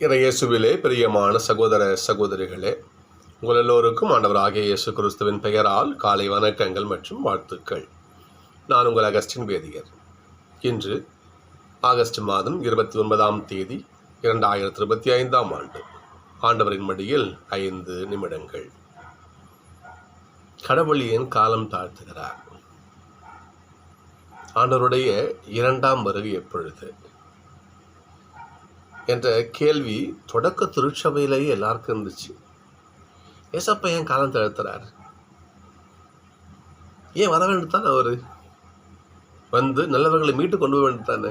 இறையேசுவிலே பிரியமான சகோதர சகோதரிகளே உங்கள் எல்லோருக்கும் ஆண்டவராகிய இயேசு கிறிஸ்துவின் பெயரால் காலை வணக்கங்கள் மற்றும் வாழ்த்துக்கள். நான் உங்கள் அகஸ்டின் வேதியர். இன்று ஆகஸ்ட் மாதம் இருபத்தி ஒன்பதாம் தேதி இரண்டாயிரத்தி இருபத்தி ஐந்தாம் ஆண்டு. ஆண்டவரின் மடியில் ஐந்து நிமிடங்கள். கடவுள் ஏன் காலம் தாழ்த்துகிறார்? ஆண்டவருடைய இரண்டாம் வருகை எப்பொழுது? என்ற கேள்வி தொடக்க திருச்சபையிலேயே எல்லாருக்கும் இருந்துச்சு. ஏசப்பா ஏன் காலம் தழுத்துறார் ஏன் வர வேண்டும் தானே அவர்? வந்து நல்லவர்களை மீட்டு கொண்டு போக வேண்டும் தானே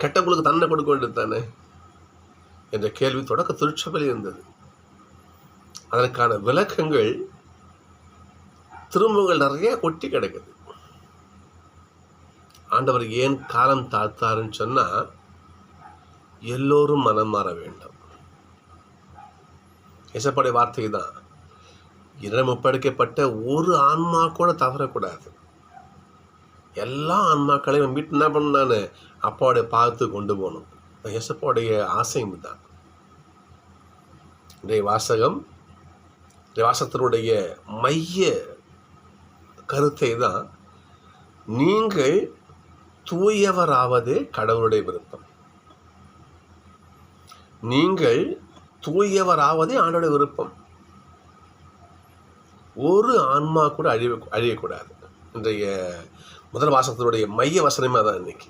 கெட்டவங்களுக்கு தண்டனை கொடுக்க வேண்டியது தானே என்ற கேள்வி தொடக்க திருச்சபையில் இருந்தது. அதற்கான விளக்கங்கள் திரும்பங்கள் நிறைய கொட்டி கிடக்குது. ஆண்டவர் ஏன் காலம் தாழ்த்தாருன்னு சொன்னால் எல்லோரும் மனம் மாற வேண்டும். இசப்படைய வார்த்தை தான் இடம் ஒப்படைக்கப்பட்ட ஒரு ஆன்மா கூட தவறக்கூடாது. எல்லா ஆன்மாக்களையும் வீட்டு என்ன பண்ணான்னு அப்பாவுடைய பார்த்து கொண்டு போகணும். இசப்பாவுடைய ஆசையும் தான் இன்றைய வாசகம் வாசகத்தினுடைய மைய கருத்தை தான் நீங்கள் தூயவராவதே கடவுளுடைய விருப்பம். நீங்கள் தூயவராவதே ஆண்டோட விருப்பம். ஒரு ஆன்மா கூட அழிய அழியக்கூடாது. இன்றைய முதல் வாசகத்தினுடைய மைய வசனமே தான் இன்னைக்கு.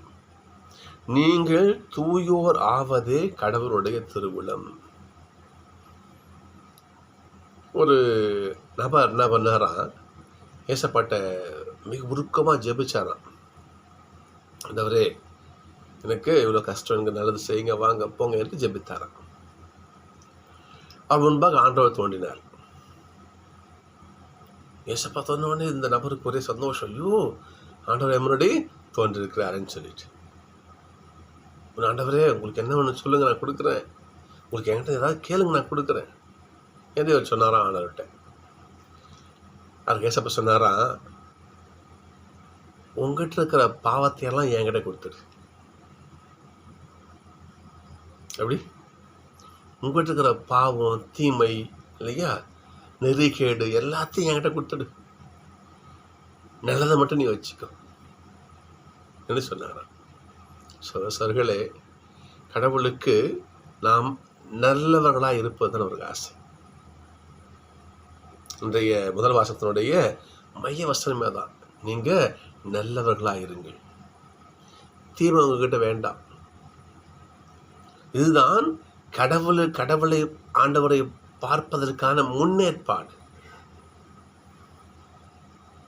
நீங்கள் தூயோர் ஆவதே கடவுளுடைய திருவிழம் ஒரு நபர் என்ன பண்ணாராம் ஏசப்பட்ட மிக உருக்கமாக ஜெபிச்சாராம். அந்தவரே எனக்கு இவ்வளோ கஷ்டம் எனக்கு நல்லது செய்யுங்க வாங்க போங்க என்று ஜெபித்தாராம். அவர் முன்பாக ஆண்டவர் தோண்டினார் ஏசப்பா தோன்ற இந்த நபருக்கு ஒரே சந்தோஷம். ஐயோ ஆண்டவர் முன்னாடி தோன்றிருக்கிறாருன்னு சொல்லிட்டு. ஆண்டவரே உங்களுக்கு என்ன வேணும் சொல்லுங்க நான் கொடுக்குறேன். உங்களுக்கு என்கிட்ட ஏதாவது கேளுங்க நான் கொடுக்குறேன் என்று அவர் சொன்னாராம் ஆண்டவர்கிட்ட. அதுக்கு ஏசப்பா சொன்னாராம் உங்ககிட்ட இருக்கிற பாவத்தையெல்லாம் என்கிட்ட கொடுத்துரு எப்படி உங்ககிட்ட இருக்கிற பாவம் தீமை இல்லையா? நெறிகேடு எல்லாத்தையும் என்கிட்ட கொடுத்துடு. நல்லதை மட்டும் நீ வச்சுக்கோ. என்று சொன்னாராம். சர்களே கடவுளுக்கு நாம் நல்லவர்களாக இருப்பதுன்னு ஒரு ஆசை. இன்றைய முதல் வாசத்தினுடைய மைய வசனமே தான் நீங்கள் நல்லவர்களாக இருங்கள். தீமை உங்ககிட்ட வேண்டாம். இதுதான் கடவுள் கடவுளை ஆண்டவரை பார்ப்பதற்கான முன்னேற்பாடு.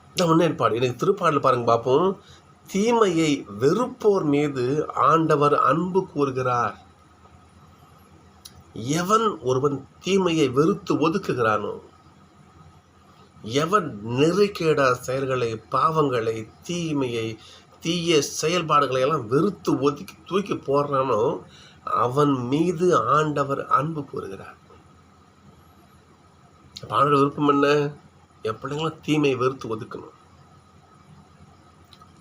இந்த முன்னேற்பாடு. எனக்கு திருப்பாடல் பாருங்க பார்ப்போம். தீமையை வெறுப்போர் மீது ஆண்டவர் அன்பு கூறுகிறார். எவன் ஒருவன் தீமையை வெறுத்து ஒதுக்குகிறானோ எவன் நெறிக்கேடா செயல்களை பாவங்களை தீமையை தீய செயல்பாடுகளை எல்லாம் வெறுத்து ஒதுக்கி தூக்கி போடுறானோ அவன் மீது ஆண்டவர் அன்பு கூறுகிறார். ஆண்டவர் விருப்பம் என்ன? என் பிள்ளைங்களும் தீமையை வெறுத்து ஒதுக்கணும்?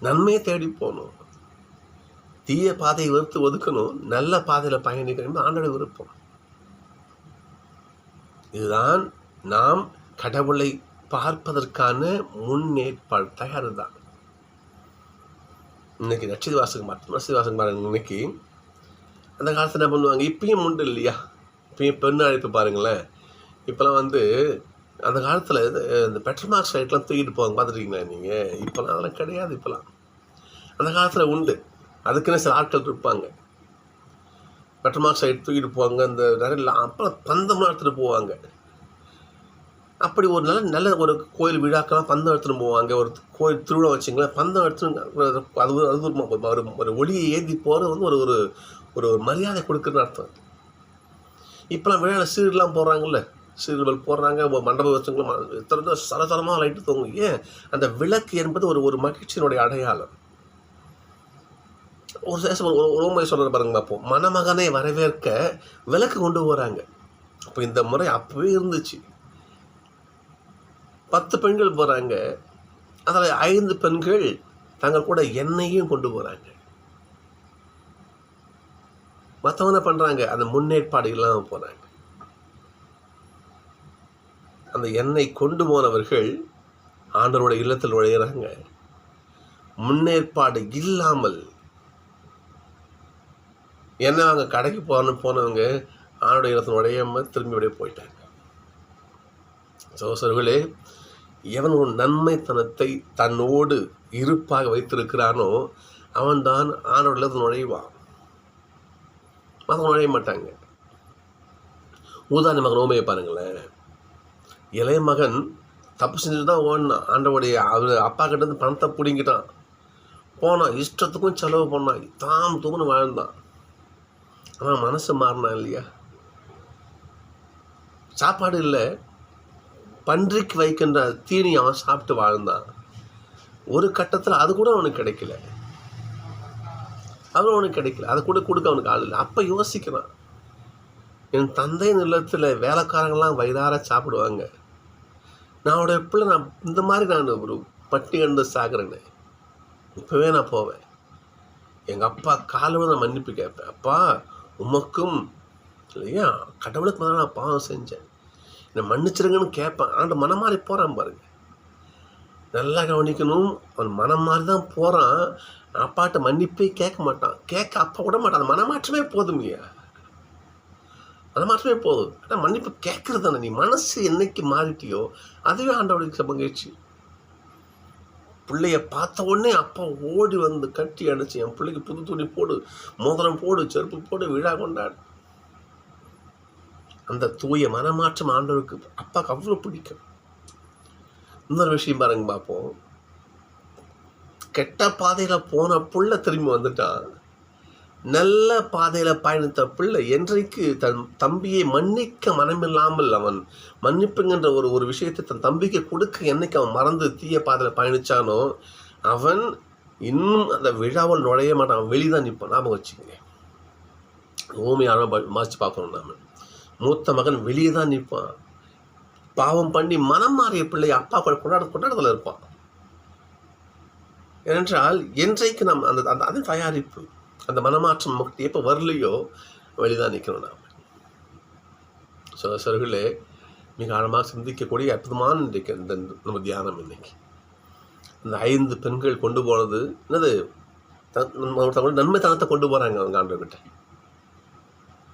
நன்மையை தேடி போகணும். தீய பாதையை வெறுத்து ஒதுக்கணும். நல்ல பாதையில் பயணிக்கணும் ஆண்டோட விருப்பம். இதுதான் நாம் கடவுளை பார்ப்பதற்கான முன்னேற்பாடு தயார் தான் இன்னைக்கு நட்சதி வாசகம் பார்த்தோம் நட்சதி வாசகம் பாருங்க இன்னைக்கு அந்த காலத்தில் என்ன பண்ணுவாங்க? இப்பயும் உண்டு இல்லையா? இப்பயும் பெண் அழைப்பு பாருங்களேன். இப்போலாம் வந்து அந்த காலத்தில் இந்த பெட்ரோல் மார்க்ஸ் ரைட்லாம் தூக்கிட்டு போவாங்க. பார்த்துருக்கீங்களா நீங்கள் இப்போலாம் அதெல்லாம் கிடையாது இப்போலாம் அந்த காலத்தில் உண்டு. அதுக்குன்னு சில ஆட்கள் இருப்பாங்க. பெட்ரோல் மார்க்ஸ் ரைட் தூக்கிட்டு போவாங்க. இந்த நிறைய அப்புறம் பந்தம்லாம் எடுத்துகிட்டு போவாங்க. அப்படி ஒரு நல்ல நல்ல ஒரு கோயில் விழாக்கெல்லாம் பந்தம் எடுத்துன்னு போவாங்க ஒரு கோயில் திருவிழா வச்சிங்களேன். பந்தம் எடுத்துன்னு அது ஒரு அது ஒரு ஒரு ஒளியை ஏந்தி போகிறது வந்து ஒரு ஒரு ஒரு மரியாதை கொடுக்குறன்னு அர்த்தம். இப்போலாம் விழாவில் சீடுலாம் போடுறாங்கல்ல. சீடுகள் போடுறாங்க. மண்டபம் வச்சுங்களும் திறந்து சரசரமாக லைட்டு தூங்கும். ஏன்? அந்த விளக்கு என்பது ஒரு ஒரு மகிழ்ச்சியினுடைய அடையாளம். ஒரு சேசம் ஒரு உண்மை சொல்கிற பாருங்க பார்ப்போம் மணமகனை வரவேற்க விளக்கு கொண்டு போகிறாங்க அப்போ இந்த முறை அப்போவே இருந்துச்சு. பத்து பெண்கள் போகிறாங்க அதில் ஐந்து பெண்கள் தங்கள் கூட எண்ணெயும் கொண்டு போகிறாங்க மற்றவங்க என்ன பண்ணுறாங்க அந்த முன்னேற்பாடு இல்லாமல் போகிறாங்க அந்த எண்ணெய் கொண்டு போனவர்கள் ஆண்டவரோட இல்லத்தில் நுழையிறாங்க. முன்னேற்பாடு இல்லாமல் என்ன அவங்க கடைக்கு போகணும் போனவங்க ஆண்டோட இல்லத்தில் நுழையாம திரும்பி அப்படியே போயிட்டாங்க. சோசர்களே எவன் ஒரு நன்மைத்தனத்தை தன்னோடு இருப்பாக வைத்திருக்கிறானோ அவன்தான் ஆண்டோட நுழைவான். மகன் நுழைய மாட்டாங்க. ஊதாரி மகன் ஓமையை பாருங்களேன். இளைய மகன் தப்பு செஞ்சுட்டு தான் ஓடினான். ஆண்டவுடைய அவர் அப்பா கிட்ட இருந்து பணத்தை பிடிங்கிட்டான். போனான். இஷ்டத்துக்கும் செலவு பண்ணான். தாம் தூக்குன்னு வாழ்ந்தான். ஆனால் மனசு மாறினான் இல்லையா? சாப்பாடு இல்லை. பன்றிக்கு வைக்கின்ற தீனி அவன் சாப்பிட்டு வாழ்ந்தான் ஒரு கட்டத்தில் அது கூட அவனுக்கு கிடைக்கல. அவன் அவனுக்கு கிடைக்கல. அதை கூட கொடுக்க அவனுக்கு ஆள் இல்லை. அப்போ யோசிக்கிறான். என் தந்தை நிலத்தில் வேலைக்காரங்களாம் வயிறார சாப்பிடுவாங்க. நான் அவட பிள்ளை நான் இந்த மாதிரி நான் ஒரு பட்டி கண்டு சாகிறேன்னு இப்போவே நான் போவேன். எங்கள் அப்பா காலோட நான் மன்னிப்பு கேட்பேன். அப்பா உமக்கும் இல்லையா? கடவுளுக்கு மேலே நான் பாவம் செஞ்சேன். என்னை மன்னிச்சிருங்கன்னு கேட்பேன் ஆண்டு மனம் மாறி போகிறான் பாருங்க. நல்லா கவனிக்கணும். அவன் மனம் மாறி தான் போகிறான் அப்பாட்ட மன்னிப்பே கேட்க மாட்டான். கேட்க அப்பா விட மாட்டான். அந்த மனமாற்றமே போதுமையா மனமாற்றமே போதும். ஆனால் மன்னிப்பு கேட்கறது தானே. நீ மனசு என்னைக்கு மாறிட்டியோ அதுவே ஆண்டவனுக்கு மகிழ்ச்சி பிள்ளைய பார்த்த உடனே அப்பா ஓடி வந்து கட்டி அடிச்சு என் பிள்ளைக்கு புது துணி போடு மோதிரம் போடு செருப்பு போடு விழா கொண்டாடு. அந்த தூய மனமாற்றம் ஆண்டவருக்கு அப்பாவுக்கு அவ்வளோ பிடிக்கும். இன்னொரு விஷயம் பாருங்க பார்ப்போம். கெட்ட பாதையில் போன புள்ள திரும்பி வந்துட்டான் நல்ல பாதையில் பயணித்த பிள்ளை என்றைக்கு தன் தம்பியை மன்னிக்க மனமில்லாமல் அவன் மன்னிப்புங்கிற ஒரு ஒரு விஷயத்தை தன் தம்பிக்கு கொடுக்க என்னைக்கு அவன் மறந்து தீய பாதையில் பயணித்தானோ அவன் இன்னும் அந்த விழாவில் நுழைய மாட்டான். அவன் வெளிதான் நிற்பான் ஞாபகம் வச்சுக்கோங்க. ஓமையான மாச்சு பார்க்கணும் நாம். மூத்த மகன் வெளியே தான் நிற்பான். பாவம் பண்ணி மனம் மாறிய பிள்ளை அப்பா கூட கொண்டாட கொண்டாடத்தில் இருப்பான். ஏனென்றால் என்றைக்கு நாம் அந்த அந்த அதன் தயாரிப்பு அந்த மனமாற்றம் நமக்கு எப்போ வரலையோ வெளிதான் நிற்கணும் நாம். சில சர்களே மிக ஆழமாக சிந்திக்கக்கூடிய அற்புதமான இன்றைக்கு இந்த நம்ம தியானம் இன்னைக்கு. இந்த ஐந்து பெண்கள் கொண்டு போனது என்னது? தன் நன்மை தனத்தை கொண்டு போகிறாங்க அவங்க ஆண்டவர்கிட்ட.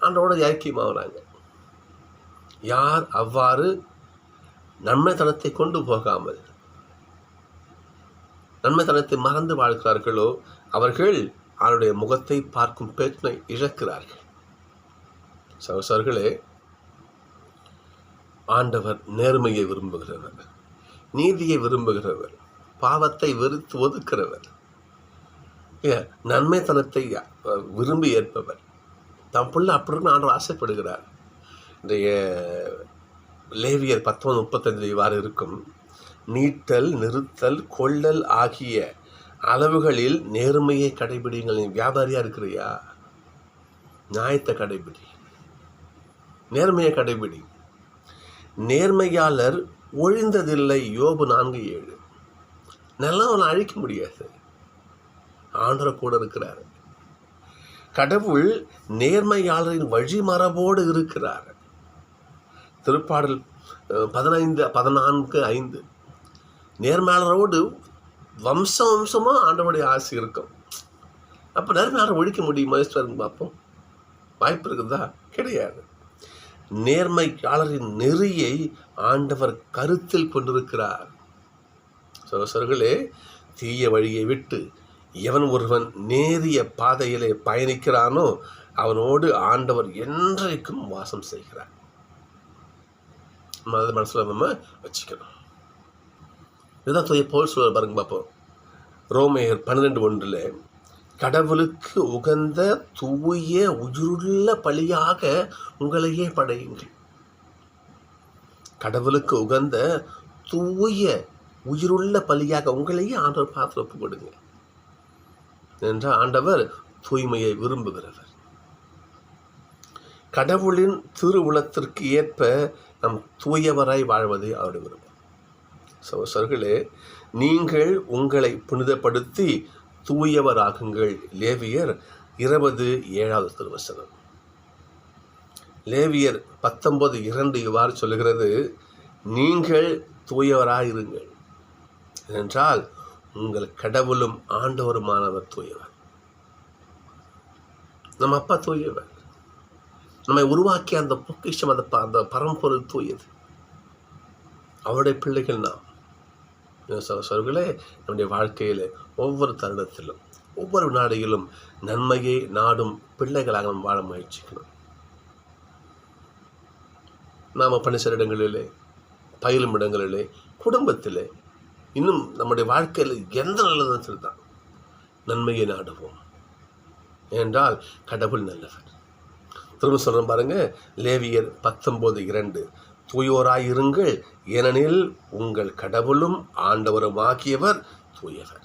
ஆண்டோட ஐக்கியமாகறாங்க. யார் அவ்வாறு நன்மைத்தனத்தை கொண்டு போகாமல் நன்மைத்தனத்தை மறந்து வாழ்கிறார்களோ அவர்கள் அவருடைய முகத்தை பார்க்கும் பேச்சனை இழக்கிறார்கள். சகசர்களே ஆண்டவர் நேர்மையை விரும்புகிறவர் நீதியை விரும்புகிறவர் பாவத்தை வெறுத்து ஒதுக்கிறவர் நன்மைத்தனத்தை விரும்பி ஏற்பவர். தம் பிள்ளை அப்படின்னு ஆண்டவர் ஆசைப்படுகிறார். இன்றைய லேவியர் பத்தொன்பது முப்பத்தஞ்சு இவ்வாறு இருக்கும். நீட்டல் நிறுத்தல் கொள்ளல் ஆகிய அளவுகளில் நேர்மையை கடைபிடிங்கள் நீ வியாபாரியாக இருக்கிறியா? நியாயத்தை கடைபிடி. நேர்மையை கடைபிடி. நேர்மையாளர் ஒழிந்ததில்லை. யோபு நான்கு ஏழு. நல்லா அவனை அழிக்க முடியாது. ஆண்டவர் கூட இருக்கிறார். கடவுள் நேர்மையாளரின் வழிமரபோடு இருக்கிறார். திருப்பாடல் பதினைந்து பதினான்கு ஐந்து. நேர்மையாளரோடு வம்சம் வம்சமாக ஆண்டவனுடைய ஆசை இருக்கும். அப்போ நேர்மையாளர் ஒழிக்க முடியுமா ஈஸ்வரன் பார்ப்போம். வாய்ப்பு இருக்குதா? கிடையாது. நேர்மையாளரின் நெறியை ஆண்டவர் கருத்தில் கொண்டிருக்கிறார். சகோசர்களே தீய வழியை விட்டு எவன் ஒருவன் நேரிய பாதையிலே பயணிக்கிறானோ அவனோடு ஆண்டவர் என்றைக்கும் வாசம் செய்கிறார். நம்ம மனசில் நம்ம வச்சுக்கணும். இதுதான் தூய போல் சொல்ல பாருங்க பார்ப்போம் ரோமேயர் பன்னிரெண்டு ஒன்றில் கடவுளுக்கு உகந்த தூய உயிருள்ள பழியாக உங்களையே படையுங்கள். கடவுளுக்கு உகந்த தூய உயிருள்ள பலியாக உங்களையே ஆண்டவர் பார்த்து ஒப்பு கொடுங்க. என்றால் ஆண்டவர் தூய்மையை விரும்புகிறவர். கடவுளின் திருவுளத்திற்கு ஏற்ப நம் தூயவராய் வாழ்வது அவர் விரும்பும் சகோசர்களே நீங்கள் உங்களை புனிதப்படுத்தி தூயவராகுங்கள் லேவியர் இருபது ஏழாவது திருவசனம். லேவியர் பத்தொன்பது இரண்டு இவ்வாறு சொல்லுகிறது நீங்கள் தூயவராயிருங்கள். ஏனென்றால் உங்கள் கடவுளும் ஆண்டவருமானவர் தூயவர். நம்ம அப்பா தூயவர். நம்மை உருவாக்கிய அந்த பொக்கிஷம் அந்த அந்த பரம்பொருள் தூயது. அவருடைய பிள்ளைகள் நாம். சொல்களே நம்முடைய வாழ்க்கையில் ஒவ்வொரு தருணத்திலும் ஒவ்வொரு நாடியிலும் நன்மையை நாடும் பிள்ளைகளாக நாம் வாழ முயற்சிக்கணும். நாம் பணி செய்கிற இடங்களிலே பயிலும் இடங்களிலே குடும்பத்திலே இன்னும் நம்முடைய வாழ்க்கையில் எந்த நல்லதும் சரிதான் நன்மையை நாடுவோம். ஏனென்றால் கடவுள் நல்லவர். திரும்ப சொல்கிறேன் பாருங்கள் லேவியர் பத்தொம்போது இரண்டு. தூயோராயிருங்கள் ஏனெனில் உங்கள் கடவுளும் ஆண்டவரும் ஆகியவர் தூயவர்